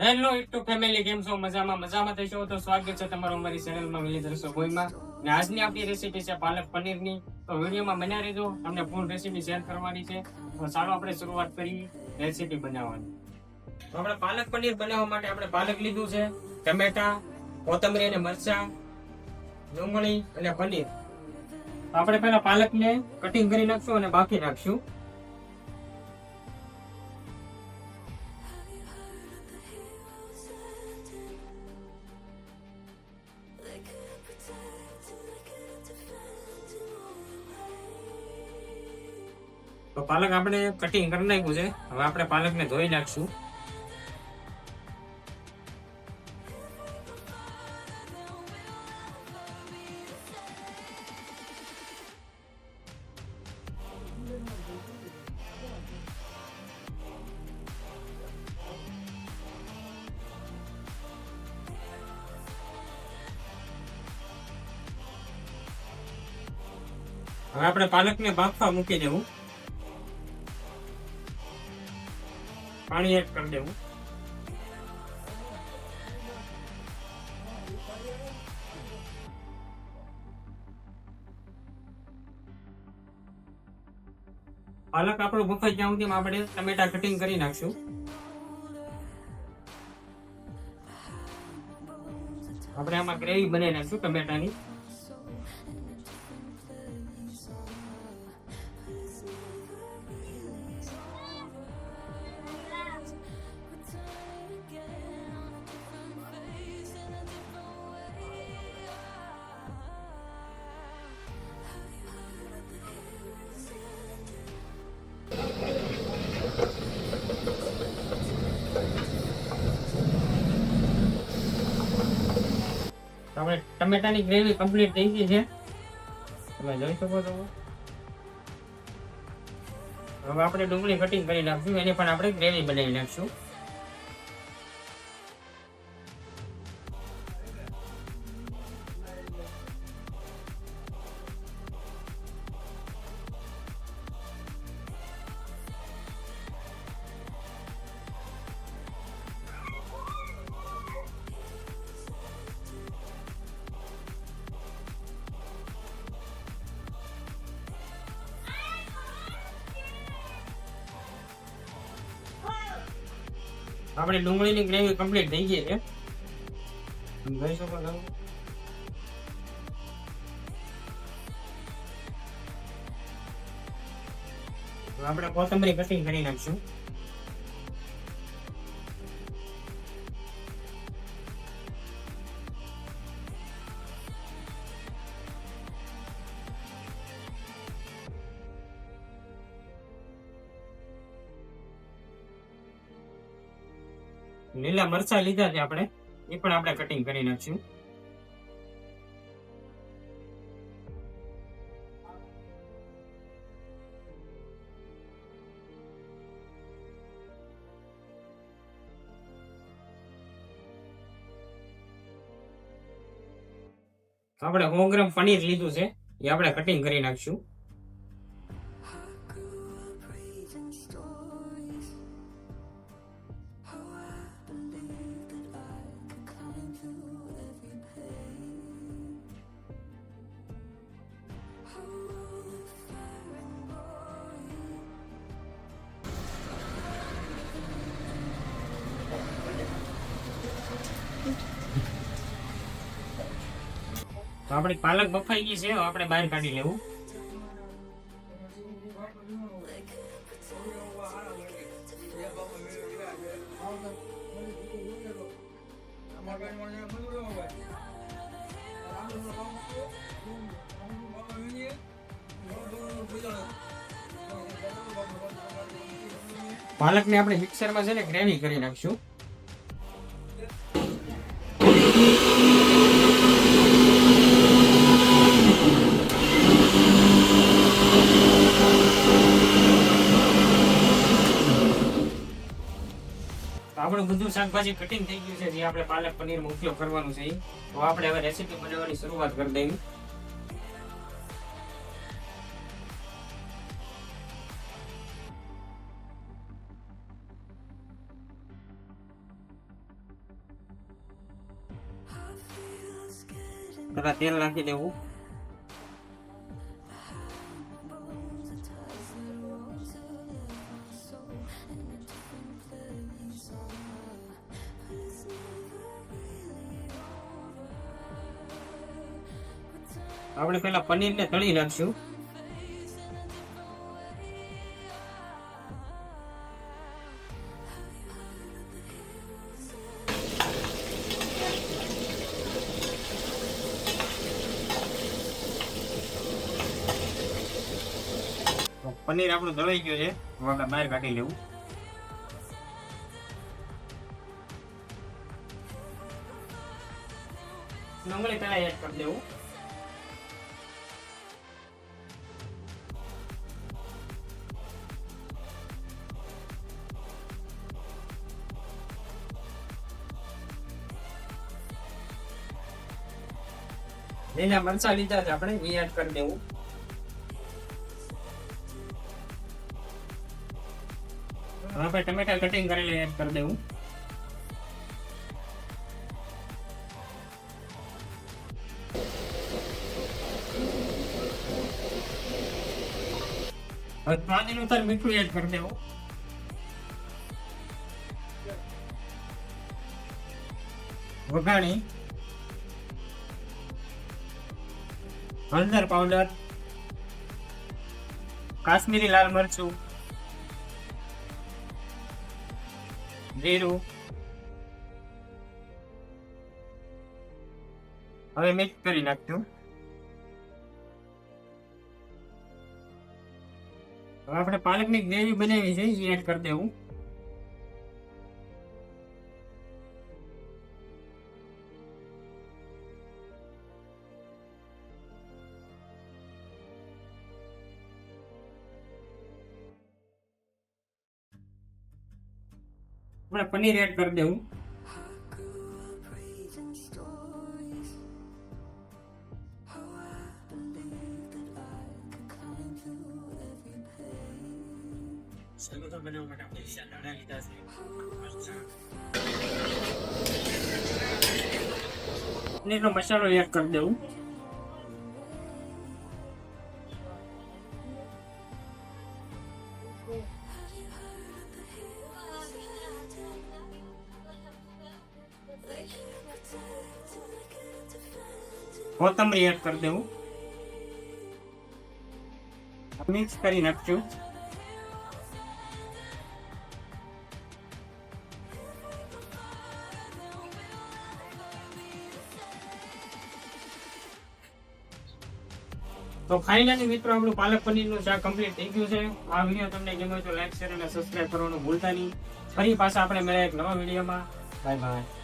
Hello two family કેમ છો? મજામાં મજામાં થઈ છો? તો સ્વાગત છે તમારું અમારી ચેનલમાં મિલી દર્શો ગોઈમાં ને આજની આપણી રેસીપી છે પાલક પનીરની. તો વિડીયોમાં બન્યા રહેજો. તમને ફૂલ રેસીપી શેર કરવાની છે. તો ચાલો આપણે શરૂઆત કરી રેસીપી બનાવવાની. તો આપણે પાલક પનીર બનાવવા માટે આપણે પાલક લીધું છે, ટમેટા, કોથમરી અને મરચા, ડુંગળી અને પનીર. આપણે પહેલા પાલકને કટિંગ કરી નાખશું અને બાકી નાખશું. તો પાલક આપણે કટિંગ કરી નાખ્યું છે. હવે આપણે પાલકને ધોઈ નાખશું. હવે આપણે પાલકને બાફવા મૂકી દેવું. પાણી એડ કરી દેવું. પાલક આપણું બફાઈ જ્યાં સુધી આપણે ટમેટા કટિંગ કરી નાખશું. આપણે આમાં ગ્રેવી બનાવી નાખશું ટમેટાની. તો આપણે ટમેટાની ગ્રેવી કમ્પ્લીટ થઈ ગઈ છે. તમે જોઈ શકો છો. હવે આપણે ડુંગળી કટિંગ કરી નાખશું, એની પણ આપણે ગ્રેવી બનાવી નાખશું. આપણે ડુંગળીની ગ્રેવી કમ્પ્લીટ થઈ ગઈ છે. સમજાઈ શકો હવે આપણે કોથમરી કટિંગ કરી નાખશું. લીલા મરચા લીધા છે આપણે. એ પણ આપણે કટિંગ કરી નાખશું. આપણે સો ગ્રામ પનીર લીધું છે. એ આપણે કટિંગ કરી નાખશું. આપણી પાલક બફાઈ ગઈ છે આપણે બહાર કાઢી લેવું. પાલકને આપણે મિક્સરમાં છે ને ગ્રેવી કરી નાખશું. આપણું બધું શાકભાજી કટિંગ થઈ ગયું છે, જે આપણે પાલક પનીરનો ઉપયોગ કરવાનું છે તો આપણે હવે રેસીપી બનાવવાની શરૂઆત કરી દઈએ. થોડા તેલ નાખી દેવું. આપણે પેલા પનીરને તળી નાખશું. પનીર આપણું દળાઈ ગયું છે. હવે આપણે બહાર કાઢી લેવું. ડુંગળી પહેલા એડ કરી દેવું. લીલા મરચા લીધા છે. આપણે ઈ એડ કરી દેવું. હવે ટમેટા કટિંગ કરી એડ કરી દેવું. હવે પાણી નું તાર મીઠું એડ કરી દેવું. વઘાણી. હળદર પાવડર, કાશ્મીરી લાલ મરચું, જીરું. હવે મિક્સ કરી નાખશું. હવે આપણે પાલકની ગ્રેવી બનાવી છે એ એડ કરી દેવું. આપણે પનીર એડ કરી દેવું સલુતો બનાવવા માટે આપણે કોથમરી એડ કરી દેવું. મિક્સ કરી નાખજો. તો ફાઇનલી મિત્રો, આપણું પાલક પનીરનું શાક કમ્પ્લીટ થઈ ગયું છે. આ વીડિયો તમને ગમ્યો તો લાઈક શેર અને સબસ્ક્રાઈબ કરવાનું ભૂલતા નહીં. ફરી પાછા આપણે મળ્યા એક નવા વિડીયોમાં બાય બાય